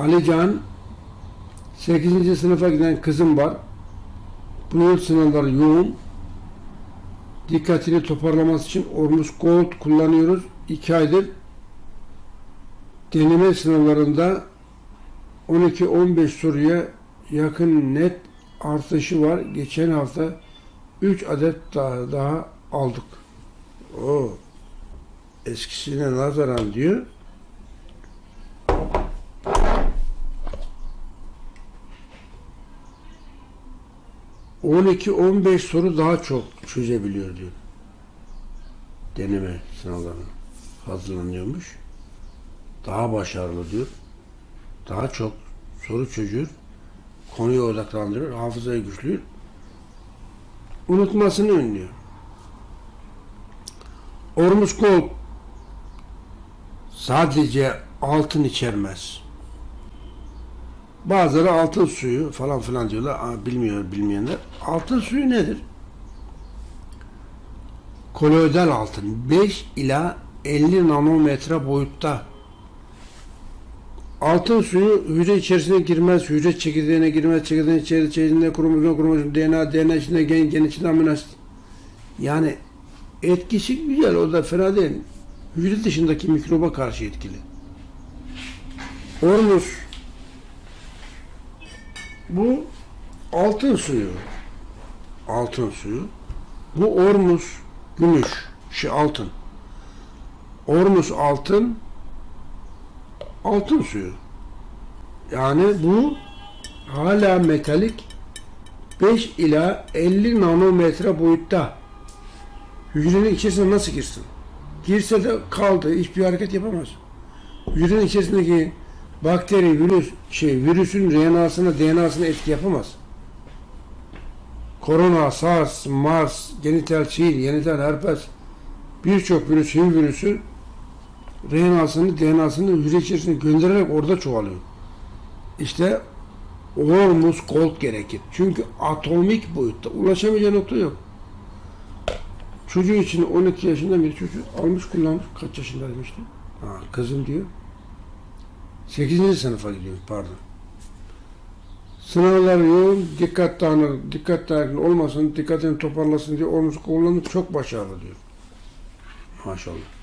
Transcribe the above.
Alican 8. sınıfa giden kızım var. Bu yıl sınavları yoğun. Dikkatini toparlaması için Ormus Gold kullanıyoruz. 2 aydır deneme sınavlarında 12-15 soruya yakın net artışı var. Geçen hafta 3 adet daha, daha aldık. O eskisine nazaran diyor. ...12-15 soru daha çok çözebiliyor diyor. Deneme sınavlarına hazırlanıyormuş. Daha başarılı diyor. Daha çok soru çözüyor. Konuya odaklandırıyor. Hafızayı güçlüyor. Unutmasını önlüyor. Ormus Gold sadece altın içermez. Bazıları altın suyu falan filan diyorlar. Aa, bilmiyor bilmeyenler. Altın suyu nedir? Koloidal altın 5 ila 50 nanometre boyutta. Altın suyu hücre içerisine girmez, hücre çekirdeğine girmez, çekirdeğin içeri- içerisinde kromozom, kromozom, DNA, DNA içinde gen, gen içinde amino asit. Yani etkisi güzel, o da fena değil. Hücre dışındaki mikroba karşı etkili. Ormus bu altın suyu. Altın suyu. Bu ormus gümüş, şey altın. Ormus altın, altın suyu. Yani bu hala metalik 5 ila 50 nanometre boyutta. Hücrenin içerisine nasıl girsin? Girse de kaldı, hiçbir hareket yapamaz. Hücrenin içerisindeki bakteri, virüs, şey, virüsün RNA'sına, DNA'sına etki yapamaz. Korona, SARS, MARS, genital çiğ, genital herpes, birçok virüs, HIV virüsü RNA'sını, DNA'sını hücre içerisine göndererek orada çoğalıyor. İşte Ormus Gold gerekir. Çünkü atomik boyutta ulaşamayacağı nokta yok. Çocuğu için 12 yaşında bir çocuk almış kullanmış. Kaç yaşındaymıştı? Ha, kızım diyor. 8. sınıfa gidiyor pardon. Sınavlar yoğun, dikkat dağınık, dikkat dağınık olmasın, dikkatini toparlasın diye Ormus kullanıp çok başarılı diyor. Maşallah.